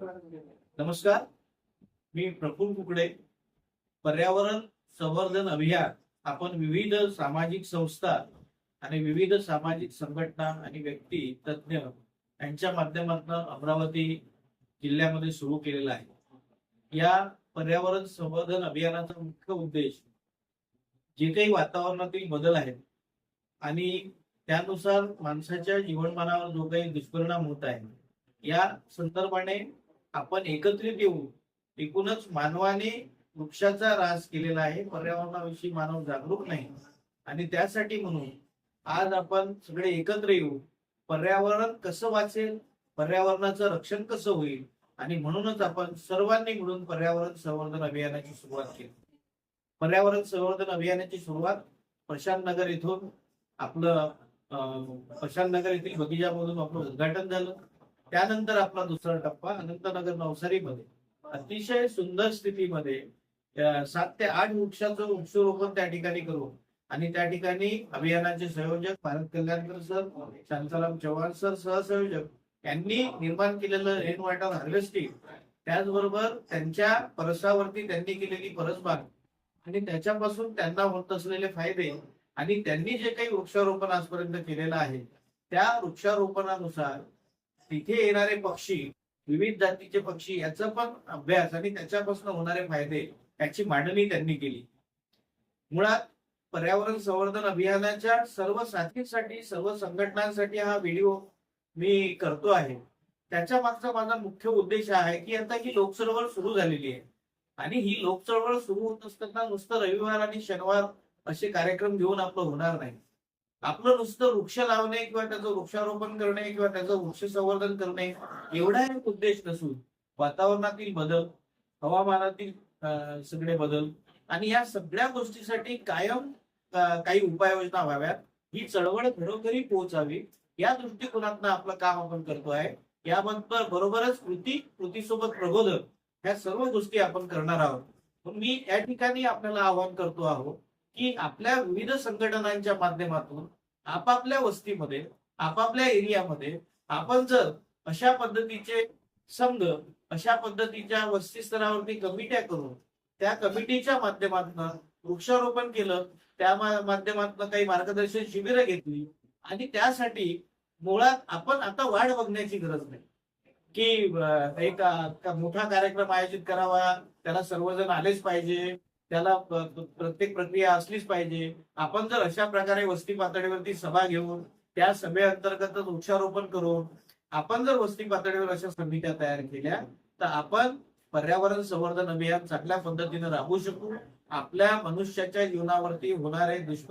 नमस्कार. मी प्रफुल कुकडे. पर्यावरण संवर्धन अभियान. आपण विविध सामाजिक संस्था आणि विविध सामाजिक संघटना आणि व्यक्ती तज्ज्ञ यांच्या माध्यमातून अमरावती जिल्ह्यामध्ये सुरू केलेला आहे. या पर्यावरण संवर्धन अभियानाचा मुख्य उद्देश जे काही वातावरणातील बदल आहेत आणि त्यानुसार माणसाच्या जीवनमानावर जो काही दुष्परिणाम होत आहे या संदर्भाने आपण एकत्रित येऊन एकूणच मानवाने वृक्षाचा ऱ्हास केलेला आहे. पर्यावरणाविषयी मानव जागरूक नाही. आणि त्यासाठी म्हणून आज आपण सगळे एकत्र येऊ. पर्यावरण कसं वाचेल? पर्यावरणाचं रक्षण कसं होईल? आणि म्हणूनच आपण सर्वांनी मिळून पर्यावरण संवर्धन अभियानाची सुरुवात केली. पर्यावरण संवर्धन अभियानाची सुरुवात प्रशांत नगर इथून आपलं अं, प्रशांत नगर येथील बगीचामधून आपलं उद्घाटन झालं. त्यानंतर आपला दुसरा टप्पा अनंतनगर नवसारीमध्ये. अतिशय सुंदर स्थितीमध्ये सात ते आठ वृक्षाचं वृक्षारोपण त्या ठिकाणी करू आणि त्या ठिकाणी अभियानाचे संयोजक भारत कल्याणकर सर शांताराम चव्हाण सर सहसंयोजक यांनी निर्माण केलेलं रेन वॉटर हार्वेस्टिंग त्याचबरोबर त्यांच्या परसावरती त्यांनी केलेली परसबाग आणि त्याच्यापासून त्यांना होत असलेले फायदे आणि त्यांनी जे काही वृक्षारोपण आजपर्यंत केलेलं आहे त्या वृक्षारोपणानुसार तिथे येणारे पक्षी विविध जातीचे पक्षी याचा पण अभ्यास आणि त्याच्यापासून होणारे फायदे याची मांडणी त्यांनी केली. मुळात पर्यावरण संवर्धन अभियानाच्या सर्व साथीसाठी सर्व संघटनांसाठी हा व्हिडिओ मी करतो आहे. त्याच्या मागचा माझा मुख्य उद्देश आहे की आता ही लोकचळवळ सुरू झालेली आहे. आणि ही लोकचळवळ सुरू होत असताना नुसतं रविवार आणि शनिवार असे कार्यक्रम घेऊन आपलं होणार नाही. आपलं नुसतं वृक्ष लावणे किंवा त्याचं वृक्षारोपण करणे किंवा त्याचं वृक्ष संवर्धन करणे एवढा एक उद्देश नसून वातावरणातील बदल हवामानातील सगळे बदल आणि या सगळ्या गोष्टीसाठी कायम काही उपाययोजना व्हाव्यात. ही चळवळ घरोघरी पोहोचावी. या दृष्टिकोनातनं आपलं काम आपण करतो आहे. याबद्दल बरोबरच कृती कृतीसोबत प्रबोधन ह्या सर्व गोष्टी आपण करणार आहोत. मी या ठिकाणी आपल्याला आवाहन करतो आहोत की आपल्या विविध संघटनांच्या माध्यमातून आपापल्या वस्तीमध्ये आपापल्या एरियामध्ये आपण जर अशा पद्धतीचे संघ अशा पद्धतीच्या वस्ती स्तरावरती कमिट्या करून त्या कमिटीच्या माध्यमातून वृक्षारोपण केलं त्या माध्यमातून काही मार्गदर्शन शिबिरं घेतली आणि त्यासाठी मुळात आपण आता वाढ बघण्याची गरज नाही. की एक का मोठा कार्यक्रम आयोजित करावा त्याला सर्वजण आलेच पाहिजे त्याला प्रत्येक प्रक्रिया असलीच पाहिजे. आपण जर अशा प्रकारे वस्ती पातळीवरती सभा घेऊन त्या सभेअंतर्गतच वृक्षारोपण करून आपण जर वस्ती पातळीवर अशा समित्या तयार केल्या तर आपण पर्यावरण संवर्धन अभियान चांगल्या पद्धतीने राबवू शकू. आपल्या मनुष्याच्या जीवनावरती होणारे दुष्परिणाम